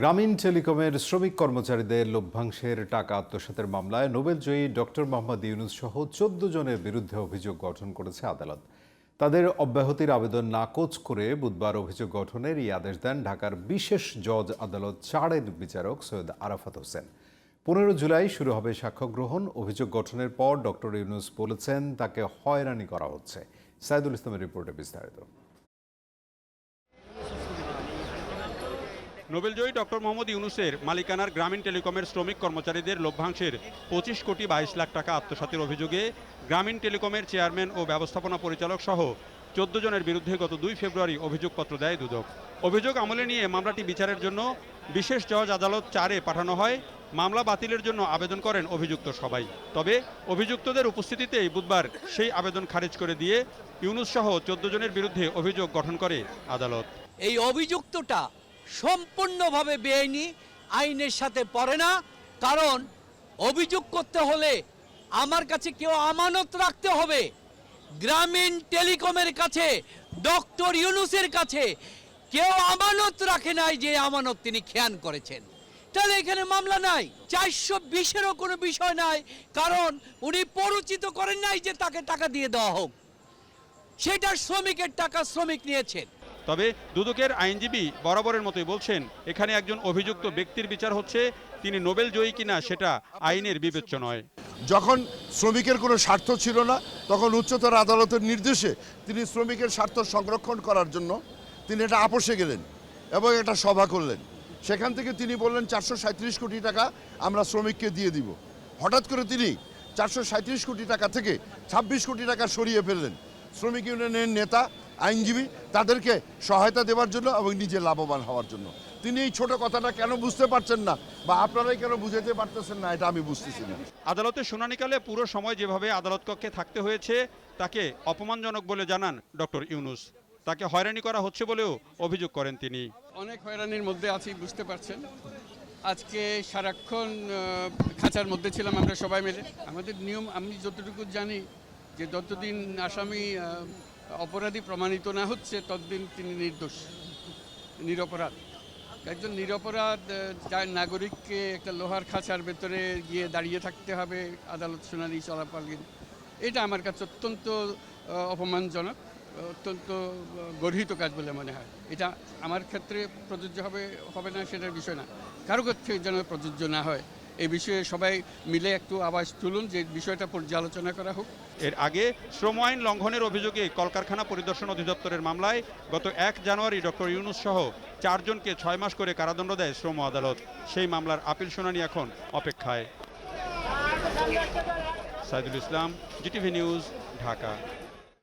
গ্রামীণ টেলিকমের শ্রমিক কর্মচারীদের লভ্যাংশের টাকা আত্মসাতের মামলায় নোবেলজয়ী ডক্টর মোহাম্মদ ইউনুস সহ চোদ্দ জনের বিরুদ্ধে অভিযোগ গঠন করেছে আদালত। তাদের অব্যাহতির আবেদন নাকচ করে বুধবার অভিযোগ গঠনের এই আদেশ দেন ঢাকার বিশেষ জজ আদালত চারের বিচারক সৈয়দ আরাফাত হোসেন। পনেরো জুলাই শুরু হবে সাক্ষ্য গ্রহণ অভিযোগ গঠনের পর ডক্টর ইউনুস বলেছেন তাকে হয়রানি করা হচ্ছে। সাইদুল ইসলামের রিপোর্টে বিস্তারিত। নোবেলজয়ী ডক্টর মোহাম্মদ ইউনুসের মালিকানার গ্রামীণ টেলিকমের শ্রমিক কর্মচারীদের লভ্যাংশের পঁচিশ কোটি বাইশ লাখ টাকা আত্মসাতের অভিযোগে গ্রামীণ টেলিকমের চেয়ারম্যান ও ব্যবস্থাপনা পরিচালক সহ চোদ্দ জনের বিরুদ্ধে গত দুই ফেব্রুয়ারি অভিযোগপত্র দেয় দুদক। অভিযোগ আমলে নিয়ে মামলাটি বিচারের জন্য বিশেষ জজ আদালত চারে পাঠানো হয়। মামলা বাতিলের জন্য আবেদন করেন অভিযুক্ত সবাই। তবে অভিযুক্তদের উপস্থিতিতেই বুধবার সেই আবেদন খারিজ করে দিয়ে ইউনুস সহ চোদ্দ জনের বিরুদ্ধে অভিযোগ গঠন করে আদালত। এই অভিযুক্তটা সম্পূর্ণভাবে বেআইনি, আইনের সাথে পড়ে না। কারণ অভিযোগ করতে হলে আমার কাছে কেউ আমানত রাখতে হবে। গ্রামীণ টেলিকমের কাছে, ডক্টর ইউনুসের কাছে কেউ আমানত রাখে নাই যে আমানত তিনি খেয়ান করেছেন। তাহলে এখানে মামলা নাই। চারশো বিশেরও কোনো বিষয় নাই। কারণ উনি পরিচিত করেন নাই যে তাকে টাকা দিয়ে দেওয়া হোক। সেটা শ্রমিকের টাকা শ্রমিক নিয়েছেন। তবে দুদকের আইনজীবী বরাবরের মতোই বলছেন, এখানে একজন অভিযুক্ত ব্যক্তির বিচার হচ্ছে, তিনি নোবেল জয়ী কিনা সেটা আইনের বিবেচ্য নয়। যখন শ্রমিকের কোনো স্বার্থ ছিল না, তখন উচ্চতর আদালতের নির্দেশে তিনি শ্রমিকের স্বার্থ সংরক্ষণ করার জন্য তিনি এটা আপোষে গেলেন এবং একটা সভা করলেন। সেখান থেকে তিনি বললেন, চারশো কোটি টাকা আমরা শ্রমিককে দিয়ে দিব। হঠাৎ করে তিনি চারশো কোটি টাকা থেকে ছাব্বিশ কোটি টাকা সরিয়ে ফেললেন। শ্রমিক ইউনিয়নের নেতা আইনজীবী তাদেরকে সহায়তা দেওয়ার জন্য এবং নিজে লাভবান হওয়ার জন্য। তিনি এই ছোট কথাটা কেন বুঝতে পারছেন না বা আপনারাই কেন বুঝাতে পারতেছেন না এটা আমি বুঝতেছি না। আদালতের শুনানিকালে পুরো সময় যেভাবে আদালত কক্ষে থাকতে হয়েছে তাকে অপমানজনক বলে জানান ডক্টর ইউনুস। তাকে হয়রানি করা হচ্ছে বলেও অভিযোগ করেন তিনি। অনেক হয়রানির মধ্যে আছি বুঝতে পারছেন। আজকে সারাক্ষণ খাঁচার মধ্যে ছিলাম আমরা সবাই মিলে। আমাদের নিয়ম আমি যতটুকু জানি যে যতদিন আসামি অপরাধী প্রমাণিত না হচ্ছে, ততদিন তিনি নির্দোষ, নিরপরাধ। একজন নিরপরাধ যার নাগরিককে একটা লোহার খাঁচার ভেতরে গিয়ে দাঁড়িয়ে থাকতে হবে, আদালত শুনানি চলাকালীন। এটা আমার কাছে অত্যন্ত অপমানজনক, অত্যন্ত গর্হিত কাজ বলে মনে হয়। এটা আমার ক্ষেত্রে প্রযোজ্য হবে হবে না সেটার বিষয় না। কারও ক্ষেত্রে যেন প্রযোজ্য না হয়। এই বিষয়ে সবাই মিলে একটু আওয়াজ তুলুন, যে বিষয়টা পর্যালোচনা করা হোক। এর আগে শ্রম আইন লঙ্ঘনের অভিযোগে কলকারখানা পরিদর্শন অধিদপ্তরের মামলায় গত এক জানুয়ারি ডক্টর ইউনুস সহ চারজনকে ছয় মাস করে কারাদণ্ড দেয় শ্রম আদালত। সেই মামলার আপিল শুনানি এখন অপেক্ষায়। Saidul Islam, GTV news, Dhaka.